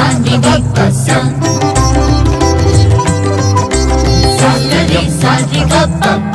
Sunday, Sun. Saturday, Sunday, Sunday,